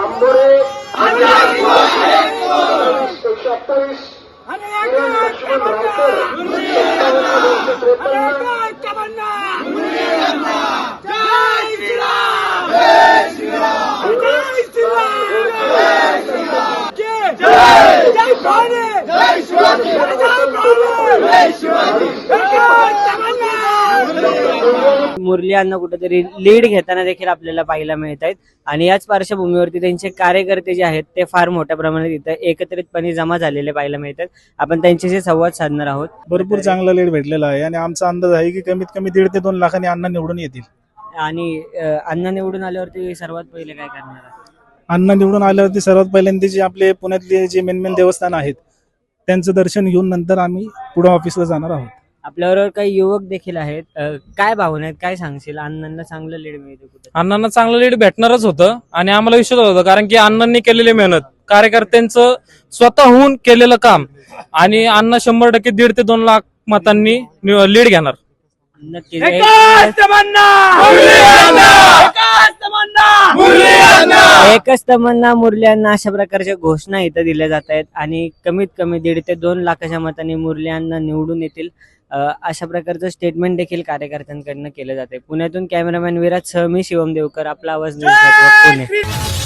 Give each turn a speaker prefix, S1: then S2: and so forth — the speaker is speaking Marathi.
S1: आंबोरे किरण लक्ष्मण रावकर सत्तावन्न दोनशे त्रेपन्न
S2: मुरली यांना कुठेतरी लीड घेताना देखील आपल्याला पाहायला मिळत आहेत आणि याच पार्श्वभूमीवरती त्यांचे कार्यकर्ते जे आहेत ते फार मोठ्या प्रमाणात इथं एकत्रितपणे जमा झालेले पाहायला मिळतात. आपण त्यांच्याशी संवाद साधणार आहोत.
S3: भरपूर चांगला लीड भेटलेला आहे आणि आमचा अंदाज आहे की कमीत कमी दीड ते दोन लाखांनी अण्णा निवडून येतील.
S2: आणि अण्णा निवडून आल्यावरती सर्वात पहिले काय करणार?
S3: अण्णा निवडून आल्यावरती सर्वात पहिल्यांदा जे आपले पुण्यातले जे मेन मेन देवस्थान आहेत त्यांचं दर्शन घेऊन नंतर आम्ही पुढे ऑफिसला जाणार आहोत.
S2: आपल्याबरोबर काही युवक देखील आहेत. अं, काय भावना आहेत? काय सांगशील? अण्णांना चांगलं लीड मिळते कुठे?
S4: अण्णांना चांगलं लीड भेटणारच होतं आणि आम्हाला विश्वास होता कारण की अण्णांनी केलेली मेहनत कार्यकर्त्यांचं स्वतःहून केलेलं काम आणि अण्णा शंभर टक्के दीड ते दोन लाख मतांनी लीड घेणार.
S2: नक्कीच एकच तमन्ना! मुरली यांना अशा प्रकारच्या घोषणा इथं दिल्या जात आहेत आणि कमीत कमी दीड ते दोन लाखाच्या मतांनी मुरली यांना निवडून येतील. अशा प्रकारचं स्टेटमेंट देखील कार्यकर्त्यांकडनं केलं जाते पुण्यातून कॅमेरामॅन विराज सह मी शिवम देवकर. आपला आवाज न्यूज नेटवर्क पुणे.